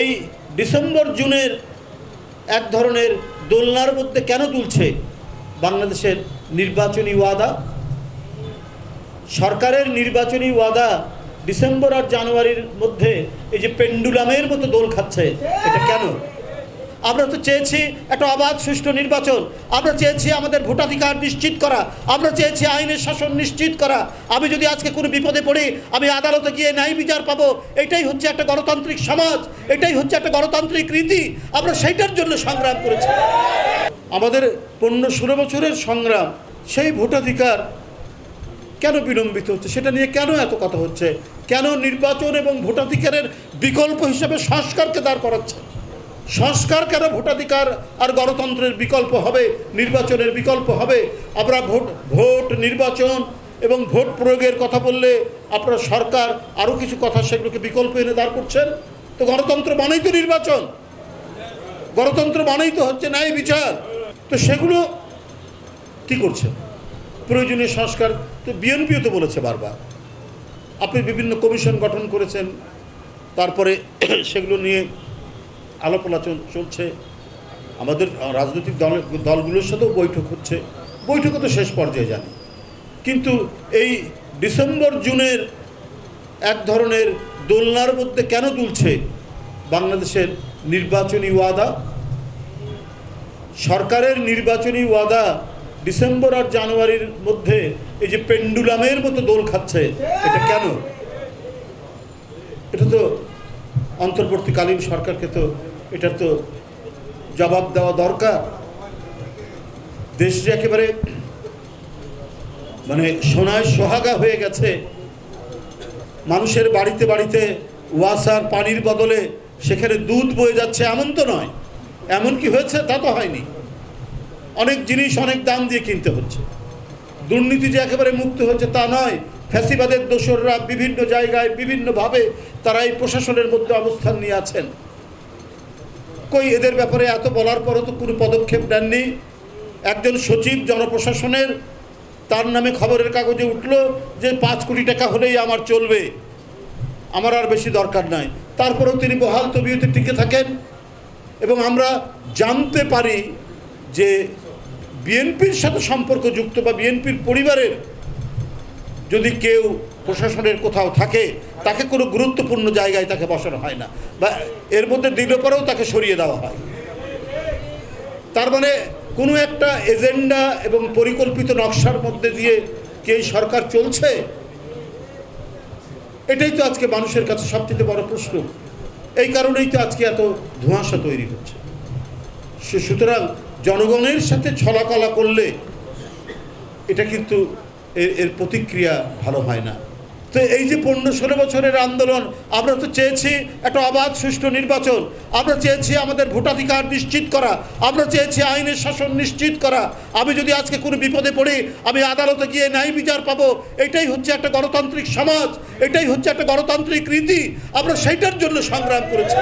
এই ডিসেম্বর, জুনের এক ধরনের দোলনার মধ্যে কেন তুলছে বাংলাদেশের নির্বাচনী ওয়াদা? সরকারের নির্বাচনী ওয়াদা ডিসেম্বর আর জানুয়ারির মধ্যে এই যে পেন্ডুলামের মতো দোল খাচ্ছে, এটা কেন? আমরা তো চেয়েছি একটা অবাধ, সুষ্ঠু নির্বাচন। আমরা চেয়েছি আমাদের ভোটাধিকার নিশ্চিত করা। আমরা চেয়েছি আইনের শাসন নিশ্চিত করা। আমি যদি আজকে কোনো বিপদে পড়ি, আমি আদালতে গিয়ে ন্যায় বিচার পাবো। এটাই হচ্ছে একটা গণতান্ত্রিক সমাজ। এটাই হচ্ছে একটা গণতান্ত্রিক রীতি। আমরা সেইটার জন্য সংগ্রাম করেছি। আমাদের পনেরো ষোলো বছরের সংগ্রাম, সেই ভোটাধিকার কেন বিলম্বিত হচ্ছে? সেটা নিয়ে কেন এত কথা হচ্ছে? কেন নির্বাচন এবং ভোটাধিকারের বিকল্প হিসেবে সংস্কারকে দাঁড় করাচ্ছে? সংস্কার কেন ভোটাধিকার আর গণতন্ত্রের বিকল্প হবে? নির্বাচনের বিকল্প হবে? আমরা ভোট ভোট নির্বাচন এবং ভোট প্রয়োগের কথা বললে আপনার সরকার আরও কিছু কথা সেগুলোকে বিকল্প এনে দাঁড় করছেন? তো গণতন্ত্র মানেই তো নির্বাচন। গণতন্ত্র মানেই তো হচ্ছে ন্যায় বিচার। তো সেগুলো কি করছে প্রয়োজনীয় সংস্কার তো বিএনপিও তো বলেছে বারবার। আপনি বিভিন্ন কমিশন গঠন করেছেন। তারপরে সেগুলো নিয়ে আলাপ আলোচনা চলছে। আমাদের রাজনৈতিক দল, দলগুলোর সাথেও বৈঠক হচ্ছে। বৈঠকও তো শেষ পর্যায়ে জানি। কিন্তু এই ডিসেম্বর, জুনের এক ধরনের দোলনার মধ্যে কেন তুলছে বাংলাদেশের নির্বাচনী ওয়াদা? সরকারের নির্বাচনী ওয়াদা ডিসেম্বর আর জানুয়ারির মধ্যে এই যে পেন্ডুলামের মতো দোল খাচ্ছে, এটা কেন? এটা তো অন্তর্বর্তীকালীন সরকারকে তো এটার তো জবাব দেওয়া দরকার। দেশ যে একেবারে মানে সোনায় সোহাগা হয়ে গেছে। মানুষের বাড়িতে বাড়িতে ওয়াসার পানির বদলে সেখানে দুধ বয়ে যাচ্ছে, এমন তো নয়। এমন কি হয়েছে তা তো হয়নি। অনেক জিনিস অনেক দাম দিয়ে কিনতে হচ্ছে। দুর্নীতি যে একেবারে মুক্ত হচ্ছে তা নয়। ফ্যাসিবাদের দোসররা বিভিন্ন জায়গায় বিভিন্নভাবে তারা এই প্রশাসনের মধ্যে অবস্থান নিয়ে আছেন। কই এদের ব্যাপারে এত বলার পরও তো কোনো পদক্ষেপ নেননি। একজন সচিব জনপ্রশাসনের, তার নামে খবরের কাগজে উঠল যে পাঁচ কোটি টাকা হলেই আমার চলবে। আমার আর বেশি দরকার নাই। তারপরেও তিনি বহাল তবিয়তে টিকে থাকেন এবং আমরা জানতে পারি যে বিএনপির সাথে সম্পর্কযুক্ত বা বিএনপির পরিবারের যদি কেউ প্রশাসনের কোথাও থাকে, তাকে কোনো গুরুত্বপূর্ণ জায়গায় তাকে বসানো হয় না। বা এর মধ্যে দিলে পরেও তাকে সরিয়ে দেওয়া হয়। তার মানে কোনো একটা এজেন্ডা এবং পরিকল্পিত নকশার মধ্যে দিয়ে কি এই সরকার চলছে? এটাই তো আজকে মানুষের কাছে সবচেয়ে বড় প্রশ্ন। এই কারণেই তো আজকে এত ধোঁয়াশা তৈরি হচ্ছে। সুতরাং জনগণের সাথে ছলাকলা করলে এটা কিন্তু এর এর প্রতিক্রিয়া ভালো হয় না। তো এই যে পনেরো ষোলো বছরের আন্দোলন, আমরা তো চেয়েছি একটা অবাধ, সুষ্ঠু নির্বাচন। আমরা চেয়েছি আমাদের ভোটাধিকার নিশ্চিত করা। আমরা চেয়েছি আইনের শাসন নিশ্চিত করা। আমি যদি আজকে কোনো বিপদে পড়ি, আমি আদালতে গিয়ে ন্যায় বিচার পাবো। এটাই হচ্ছে একটা গণতান্ত্রিক সমাজ। এটাই হচ্ছে একটা গণতান্ত্রিক রীতি। আমরা সেইটার জন্য সংগ্রাম করেছি।